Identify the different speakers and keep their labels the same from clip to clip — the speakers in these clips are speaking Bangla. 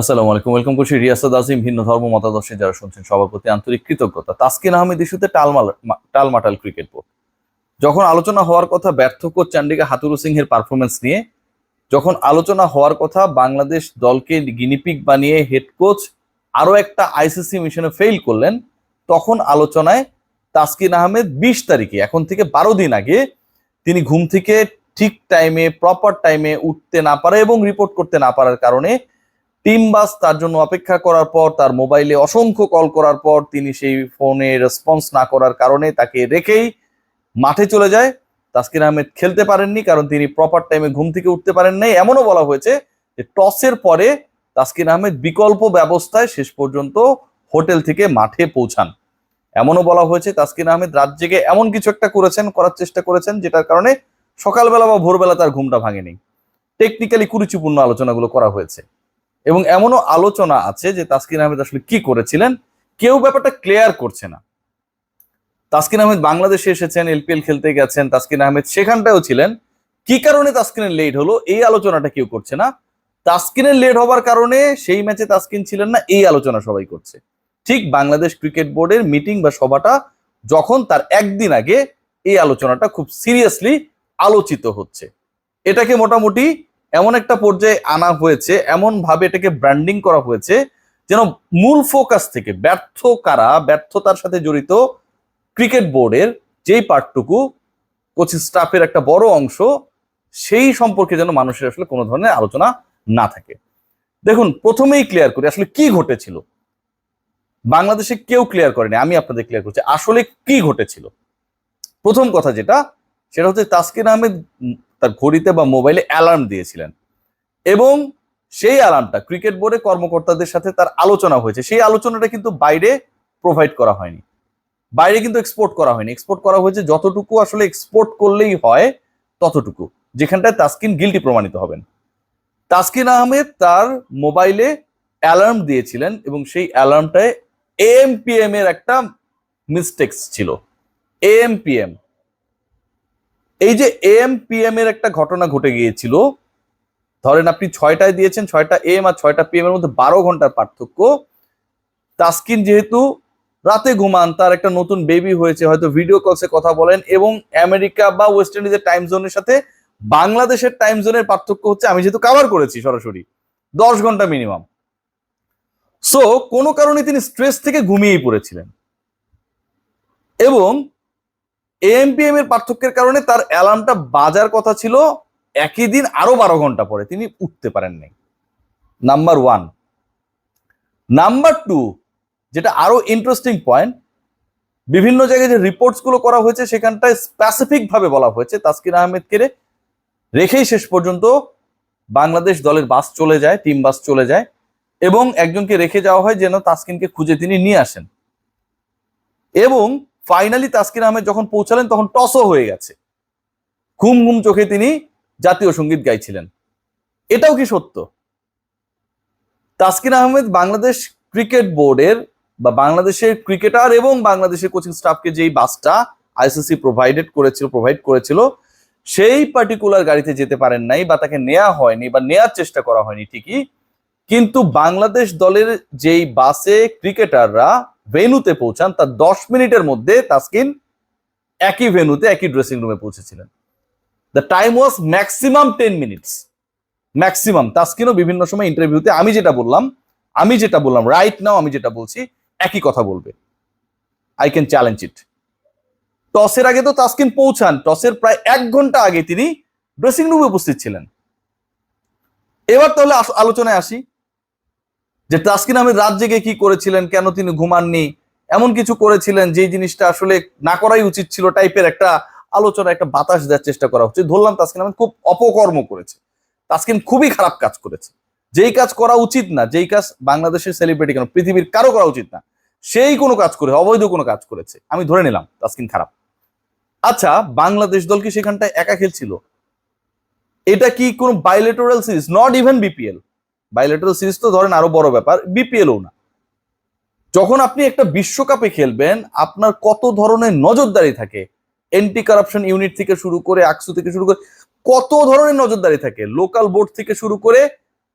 Speaker 1: আসসালামু আলাইকুম। ওয়েলকাম করছি রিয়াসাদ আজিম, ভিন্ন ধর্ম মতাদর্শে যারা শুনছেন সবার প্রতি আন্তরিক কৃতজ্ঞতা। তাসকিন আহমেদ ইস্যুতে টালমাল টালমাটাল ক্রিকেট বোর্ড। যখন আলোচনা হওয়ার কথা ব্যর্থ কোচ চান্ডিকা হাতুরু সিংহের পারফরমেন্স নিয়ে, যখন আলোচনা হওয়ার কথা বাংলাদেশ দলকে গিনিপিক বানিয়ে হেড কোচ আরও একটা আইসিসি মিশনে ফেল করলেন, তখন আলোচনায় তাসকিন আহমেদ বিশ তারিখে, এখন থেকে বারো দিন আগে, তিনি ঘুম থেকে ঠিক টাইমে প্রপার টাইমে উঠতে না পারে এবং রিপোর্ট করতে না পারার কারণে টিম বাস তার জন্য অপেক্ষা করার পর, তার মোবাইলে অসংখ্য কল করার পর তিনি সেই ফোনে রেসপন্স না করার কারণে তাকে রেখেই মাঠে চলে যায়। তাসকিন আহমেদ খেলতে পারেননি কারণ তিনি প্রপার টাইমে ঘুম থেকে উঠতে পারেন নাই। এমনও বলা হয়েছে যে টসের পরে তাসকিন আহমেদ বিকল্প ব্যবস্থায় শেষ পর্যন্ত হোটেল থেকে মাঠে পৌঁছান। এমনও বলা হয়েছে তাসকিন আহমেদ রাত জেগে এমন কিছু একটা করেছেন, করার চেষ্টা করেছেন, যেটার কারণে সকালবেলা বা ভোরবেলা তার ঘুমটা ভাঙেনি। টেকনিক্যালি কুরুচিপূর্ণ আলোচনাগুলো করা হয়েছে। এবং এমনও আলোচনা আছে যে তাসকিন আহমেদ আসলে কি করেছিলেন? কেউ ব্যাপারটা ক্লিয়ার করছে না। তাসকিন আহমেদ বাংলাদেশে এসেছেন এলপিএল খেলতে গেছেন, তাসকিন আহমেদ সেখানটাও ছিলেন। কি কারণে তাসকিনের লেট হলো? এই আলোচনাটা কেউ করছে না। তাসকিনের লেট হবার কারণে সেই ম্যাচে তাসকিন ছিলেন না, এই আলোচনা সবাই করছে। ঠিক বাংলাদেশ ক্রিকেট বোর্ডের মিটিং বা সভাটা যখন তার একদিন আগে এই আলোচনাটা খুব সিরিয়াসলি আলোচিত হচ্ছে। এটাকে মোটামুটি এমন একটা পর্যায়ে আনা হয়েছে এমন ভাবে এটাকে ব্র্যান্ডিং করা হয়েছে, যেন মূল ফোকাস থেকে ব্যর্থ কারা, ব্যর্থতার সাথে জড়িত ক্রিকেট বোর্ডের যেই পার্টটুকু কোচিং স্টাফের একটা বড় অংশ, সেই সম্পর্কে যেন মানুষের আসলে কোনো ধরনের আলোচনা না থাকে। দেখুন, প্রথমেই ক্লিয়ার করি, আসলে কি ঘটেছিল? বাংলাদেশে কেউ ক্লিয়ার করেনি, আমি আপনাদের ক্লিয়ার করছি, আসলে কি ঘটেছিল? প্রথম কথা যেটা, সেটা হচ্ছে তাসকিন আহমেদ তার ঘড়িতে বা মোবাইলে অ্যালার্ম দিয়েছিলেন। এবং সেই অ্যালার্মটা ক্রিকেট বোর্ডে কর্মকর্তাদের সাথে তার আলোচনা হয়েছে। সেই আলোচনাটা কিন্তু বাইরে প্রোভাইড করা হয়নি। বাইরে কিন্তু এক্সপোর্ট করা হয়নি। এক্সপোর্ট করা হয়েছে যতটুকু আসলে এক্সপোর্ট করলেই হয় ততটুকু। যেখানটায় তাসকিন গিলটি প্রমাণিত হবেন। তাসকিন আহমেদ তার মোবাইলে অ্যালার্ম দিয়েছিলেন এবং সেই অ্যালার্মটায় এএমপিএম এর একটা মিস্টেক্স ছিল। এএমপিএম এই যে এএমপিএম এর একটা ঘটনা ঘটে গিয়েছিল, ধরেন আপনি ছয়টায় দিয়েছেন, ছয়টা এম আর ছয়টা পিএম এর মধ্যে বারো ঘণ্টার পার্থক্য। তাসকিন যেহেতু রাতে ঘুমান, তার একটা নতুন বেবি হয়েছে, হয়তো ভিডিও কলসে কথা বলেন এবং আমেরিকা বা ওয়েস্ট ইন্ডিজের টাইম জোনের সাথে বাংলাদেশের টাইম জোনের পার্থক্য হচ্ছে, আমি যেহেতু কাভার করেছি সরাসরি, দশ ঘণ্টা মিনিমাম সো কোনো কারণে তিনি স্ট্রেস থেকে ঘুমিয়েই পড়েছিলেন। এবং এএমপিএম এর পার্থক্যের কারণে তার অ্যালার্মটা বাজার কথা ছিল একই দিন আরও বারো ঘণ্টা পরে। তিনি উঠতে পারেন নাই। নাম্বার ওয়ান নাম্বার টু যেটা আরও ইন্টারেস্টিং পয়েন্ট বিভিন্ন জায়গায় যে রিপোর্টসগুলো করা হয়েছে সেখানটায় স্পেসিফিক ভাবে বলা হয়েছে। তাসকিন আহমেদকে রেখেই শেষ পর্যন্ত বাংলাদেশ দলের বাস চলে যায় টিম বাস চলে যায় এবং একজনকে রেখে যাওয়া হয় যেন তাসকিনকে খুঁজে তিনি নিয়ে আসেন। এবং ফাইনালি তাসকিন আহমেদ যখন পৌঁছালেন, তখন টসও হয়ে গেছে। ঘুম ঘুম চোখে তিনি জাতীয় সংগীত গাইছিলেন। এটাও কি সত্য? তাসকিন আহমেদ বাংলাদেশ ক্রিকেট বোর্ডের বা বাংলাদেশের ক্রিকেটার এবং বাংলাদেশের কোচিং স্টাফকে যেই বাসটা আইসিসি প্রোভাইডেড করেছিল প্রোভাইড করেছিল, সেই পার্টিকুলার গাড়িতে যেতে পারেন নাই বা তাকে নেওয়া হয়নি বা নেয়ার চেষ্টা করা হয়নি ঠিকই। কিন্তু বাংলাদেশ দলের যেই বাসে ক্রিকেটাররা ভেনুতে পৌঁছান, তার দশ মিনিটের মধ্যে তাসকিন একই ভেনুতে একই ড্রেসিং রুমে পৌঁছেছিলেন। The time was maximum ten minutes maximum তাসকিনও বিভিন্ন সময় ইন্টারভিউতে আমি যেটা বললাম, আমি যেটা বললাম রাইট নাও আমি যেটা বলছি, একই কথা বলবে। আই ক্যান চ্যালেঞ্জ ইট টসের আগে তো তাসকিন পৌঁছান, টসের প্রায় এক ঘণ্টা আগে তিনি ড্রেসিং রুমে উপস্থিত ছিলেন। এবার তাহলে আলোচনায় আসি। যে তাসকিন আহমেদ রাত জেগে কি করেছিলেন, কেন তিনি ঘুমাননি, এমন কিছু করেছিলেন যে জিনিসটা আসলে না করাই উচিত ছিল টাইপের একটা আলোচনা, একটা বাতাস দেওয়ার চেষ্টা করা হচ্ছে ধরলাম তাসকিন আহমেদ খুব অপকর্ম করেছে। তাসকিন খুবই খারাপ কাজ করেছে। যেই কাজ করা উচিত না, যেই কাজ বাংলাদেশের সেলিব্রিটি কেন, পৃথিবীর কারও করা উচিত না, সেই কোনো কাজ করে, অবৈধ কোনো কাজ করেছে। আমি ধরে নিলাম, তাসকিন খারাপ। আচ্ছা বাংলাদেশ দল কি সেখানটায় একা খেলছিল? এটা কি কোনো bilateral series not even BPL bilateral series তো ধরেন আরও বড় ব্যাপার বিপিএলও না। যখন আপনি একটা বিশ্বকাপে খেলবেন, আপনার কত ধরনের নজরদারি থাকে? এন্টি কারাপশন ইউনিট থেকে শুরু করে আকসু থেকে শুরু করে, কত ধরনের নজরদারি থাকে? লোকাল বোর্ড থেকে শুরু করে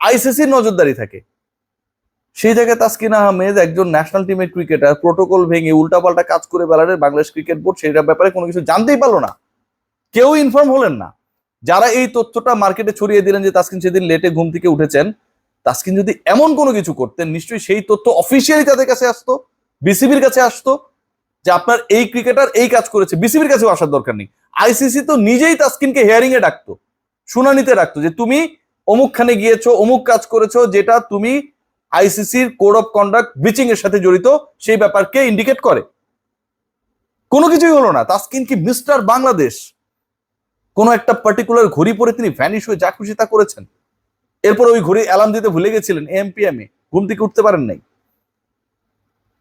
Speaker 1: আইসিসির নজরদারি থাকে। সেই জায়গায় তাসকিন আহমেদ একজন ন্যাশনাল টিমের ক্রিকেটার প্রোটোকল ভেঙে উল্টাপাল্টা কাজ করে বেড়ালে বাংলাদেশ ক্রিকেট বোর্ড সেটার ব্যাপারে কোনো কিছু জানতেই পারল না। কেউ ইনফর্ম হলেন না। যারা এই তথ্যটা মার্কেটে ছড়িয়ে দিলেন যে তাসকিন সেদিন লেটে ঘুম থেকে উঠেছেন তাসকিন যদি এমন কোনো কিছু করতেন, নিশ্চয়ই সেই তথ্য অফিসিয়ালি তাদের কাছে আসতো বিসিবির কাছে আসতো, যে আপনার এই ক্রিকেটার এই কাজ করেছে। বিসিবির কাছেও আসার দরকার নেই। আইসিসি তো নিজেই তাসকিনকে হেয়ারিং এ ডাকতো, শুনানিতে ডাকতো যে তুমি অমুকখানে গিয়েছো, অমুক কাজ করেছ, যেটা তুমি আইসিসির কোড অফ কন্ডাক্ট ব্রিচিং এর সাথে জড়িত, সেই ব্যাপারকে ইন্ডিকেট করে। কোনো কিছুই হলো না। তাসকিন কি মিস্টার বাংলাদেশ? কোনো একটা পার্টিকুলার ঘড়ি পরে তিনি ভ্যানিশ হয়ে যা খুশি তা করেছেন। এরপর ওই ঘড়ি অ্যালার্ম দিতে ভুলে গেছিলেন এমপিএম এ ঘুম থেকে উঠতে পারেন নাই।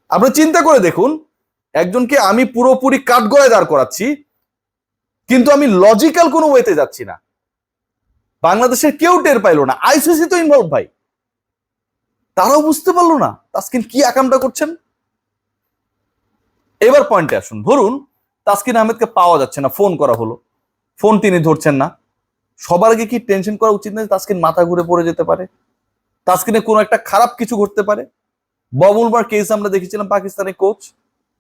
Speaker 1: আপনি চিন্তা করে দেখুন, একজনকে আমি পুরোপুরি কাঠগড়ায় দাঁড় করাচ্ছি, কিন্তু আমি লজিক্যাল কোনো ওয়েতে যাচ্ছি না। বাংলাদেশের কেউ টের পাইলো না। আইসিসি তো ইনভলভ ভাই। তারাও বুঝতে পারল না তাসকিন কি আকামটা করছেন। এবার পয়েন্টে আসুন। ধরুন তাসকিন আহমেদকে পাওয়া যাচ্ছে না ফোন করা হলো। ফোন তিনি ধরছেন না। সবার আগে কি টেনশন করা উচিত না তাসকিন মাথা ঘুরে পড়ে যেতে পারে? তাসকিনে কোনো একটা খারাপ কিছু ঘটতে পারে? ববুলবার কেস আমরা দেখেছিলাম, পাকিস্তানের কোচ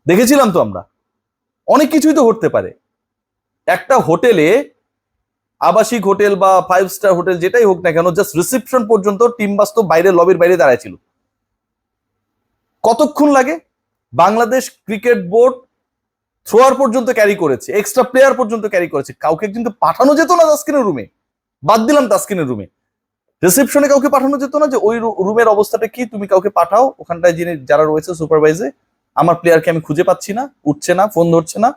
Speaker 1: দেখেছিলাম তো আমরা। অনেক কিছুই তো ঘটতে পারে। একটা হোটেলে, আবাসিক হোটেল বা ফাইভ স্টার হোটেল যেটাই হোক না কেন জাস্ট রিসেপশন পর্যন্ত টিম বাস্তব বাইরে লবির বাইরে দাঁড়ায় ছিল। কতক্ষণ লাগে? বাংলাদেশ ক্রিকেট বোর্ড থ্রোয়ার পর্যন্ত ক্যারি করেছে এক্সট্রা প্লেয়ার পর্যন্ত ক্যারি করেছে, কাউকে কিন্তু পাঠানো যেত না তাস্কিনের রুমে বাদ দিলাম তাস্কিনের রুমে রিসেপশনে কাউকে পাঠানো যেত না যে, ওই রুমের অবস্থাটা কি? তুমি কাউকে পাঠাও। ওখানটায় যিনি যারা রয়েছে সুপারভাইজে আমার প্লেয়ারকে আমি খুঁজে পাচ্ছি না, উঠছে না ফোন ধরছে না।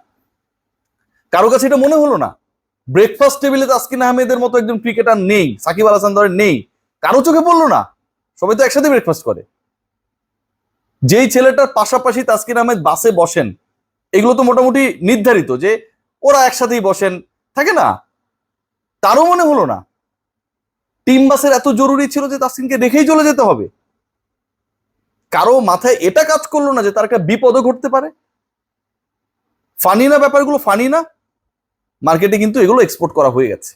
Speaker 1: কারও কাছে এটা মনে হলো না। ব্রেকফাস্ট টেবিলে তাসকিন আহমেদের মতো একজন ক্রিকেটার নেই, সাকিব আল হাসান নেই। কারও চোখে পড়ল না। সবাই তো একসাথে ব্রেকফাস্ট করে। যেই ছেলেটার পাশাপাশি তাসকিন আহমেদ বাসে বসেন এগুলো তো মোটামুটি নির্ধারিত যে ওরা একসাথেই বসেন, থাকে না? তারও মনে হলো না। টিম বাসের এত জরুরি ছিল যে তাসকিনকে রেখেই চলে যেতে হবে। কারও মাথায় এটা কাজ করল না যে তার একটা বিপদও ঘটতে পারে? ফানি না ব্যাপারগুলো ফানি না। মার্কেটে কিন্তু এগুলো এক্সপোর্ট করা হয়ে গেছে।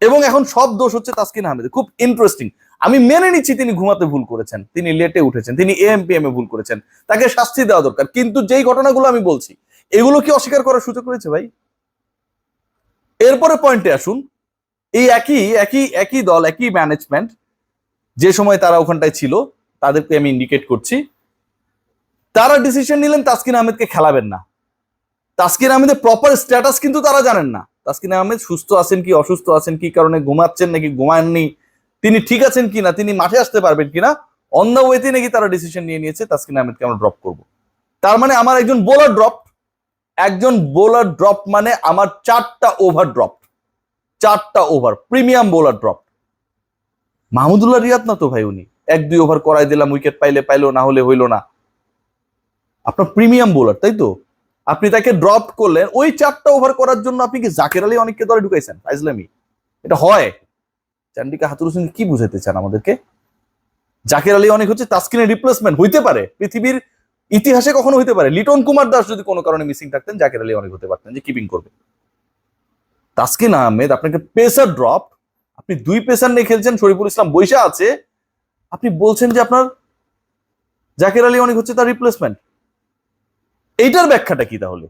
Speaker 1: এবং এখন সব দোষ হচ্ছে তাসকিন আহমেদের। খুব ইন্টারেস্টিং আমি মেনে নিচ্ছি তিনি ঘুমাতে ভুল করেছেন, তিনি লেটে উঠেছেন, তিনি এএমপিএম এ ভুল করেছেন, তাকে শাস্তি দেওয়া দরকার। কিন্তু যেই ঘটনাগুলো আমি বলছি, এগুলো কি অস্বীকার করার সুযোগ রয়েছে ভাই? এরপরে পয়েন্টে আসুন। এই একই একই একই দল, একই ম্যানেজমেন্ট যে সময় তারা ওখানটায় ছিল, তাদেরকে আমি ইন্ডিকেট করছি। তারা ডিসিশন নিলেন তাসকিন আহমেদকে খেলাবেন না। তাসকিন আহমেদের প্রপার স্ট্যাটাস কিন্তু তারা জানেন না। তাসকিন আহমেদ সুস্থ আছেন কি অসুস্থ আছেন, কি কারণে ঘুমাচ্ছেন নাকি ঘুমাননি তিনি ঠিক আছেন কিনা, তিনি মাঠে আসতে পারবেন কিনা অন দ্য ওয়েতে নাকি তারা ডিসিশন নিয়ে নিয়েছে, তাসকিন আহমেদকে আমরা ড্রপ করব। তার মানে আমার একজন বোলার ড্রপ একজন বোলার ড্রপ মানে আমার চারটা ওভার ড্রপ চারটা over premium bowler drop Mahmudullah Riyad না তো ভাই উনি? এক, দুই ওভার করাই দিলাম উইকেট পাইলে পাইলো, না হলে হইল না। আপনার প্রিমিয়াম বোলার তাই তো? আপনি তাকে ড্রপ করলেন, ওই চারটা ওভার করার জন্য আপনি কি জাকের আলী অনেককে দলে ঢুকাইছেন, ফাইজলামি? এটা হয়। চান্ডিকা হাতুর হোসেন কি বুঝাইতে চান আমাদেরকে? জাকের আলী অনেক হচ্ছে তাস্কিনের রিপ্লেসমেন্ট হইতে পারে। পৃথিবীর ইতিহাসে কখনো হইতে পারে। লিটন কুমার দাস যদি কোনো কারণে মিসিং থাকতেন, জাকের আলী অনেক হতে পারতেন যে কিপিং করবে। তাস্কিন আহমেদ, আপনাকে পেসার ড্রপ আপনি দুই পেসার নিয়ে খেলছেন, শরীফুল ইসলাম বৈশা আছে। আপনি বলছেন যে আপনার জাকের আলী অনেক হচ্ছে তার রিপ্লেসমেন্ট এইটার ব্যাখ্যাটা কি তাহলে?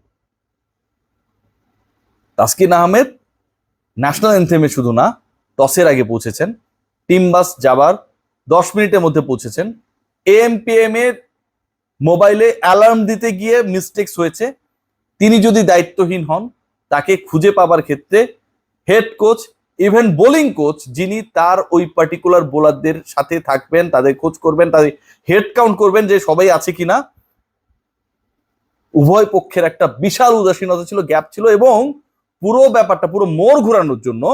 Speaker 1: তাসকিন আহমেদ ন্যাশনাল এনথেমে শুধু না টসের আগে পৌঁছেছেন। টিম বাস যাবার দশ মিনিটের মধ্যে পৌঁছেছেন। এএমপিএম এর মোবাইলে অ্যালার্ম দিতে গিয়ে মিস্টেক্স হয়েছে। তিনি যদি দায়িত্বহীন হন, তাকে খুঁজে পাবার ক্ষেত্রে head coach even bowling coach যিনি তার ওই পার্টিকুলার বোলারদের সাথে থাকবেন, তাদের কোচ করবেন, তাদের হেড কাউন্ট করবেন যে সবাই আছে কিনা। উভয় পক্ষের একটা বিশাল উদাসীনতা ছিল গ্যাপ ছিল এবং পুরো ব্যাপারটা, পুরো মোড় ঘোরানোর জন্য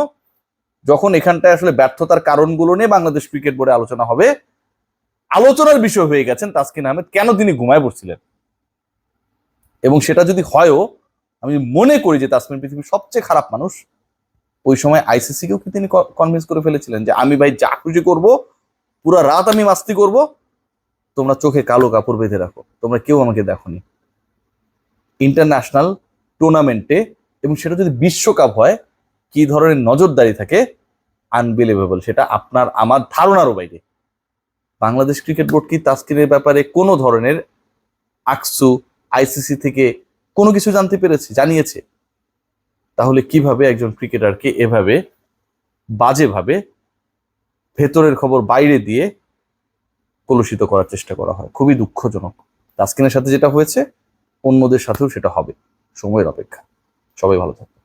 Speaker 1: যখন এখানটায় আসলে ব্যর্থতার কারণগুলো নিয়ে বাংলাদেশ ক্রিকেট বোর্ডে আলোচনা হবে, আলোচনার বিষয় হয়ে গেছেন তাসকিন আহমেদ, কেন তিনি ঘুমায় পড়ছিলেন? এবং সেটা যদি হয়ও, আমি মনে করি যে তাসমিন পৃথিবীর সবচেয়ে খারাপ মানুষ, ওই সময় আইসিসি কেও কি তিনি কনভিন্স করে ফেলেছিলেন যে আমি ভাই যা খুশি করব, পুরো রাত আমি মাস্তি করব, তোমরা চোখে কালো কাপড় বেঁধে রাখো, তোমরা কেউ আমাকে দেখোনি। ইন্টারন্যাশনাল টুর্নামেন্টে, এবং সেটা যদি বিশ্বকাপ হয়, কি ধরনের নজরদারি থাকে আনবিলিভেবল সেটা আপনার, আমার ধারণারও বাইরে। বাংলাদেশ ক্রিকেট বোর্ড কি তাস্কিনের ব্যাপারে কোনো ধরনের আকসু আইসিসি থেকে কোনো কিছু জানতে পেরেছে, জানিয়েছে? তাহলে কীভাবে একজন ক্রিকেটারকে এভাবে বাজেভাবে ভেতরের খবর বাইরে দিয়ে কলুষিত করার চেষ্টা করা হয়? খুবই দুঃখজনক। তাস্কিনের সাথে যেটা হয়েছে, অন্যদের সাথেও সেটা হবে। সময়ের অপেক্ষা। সবাই ভালো থাকবে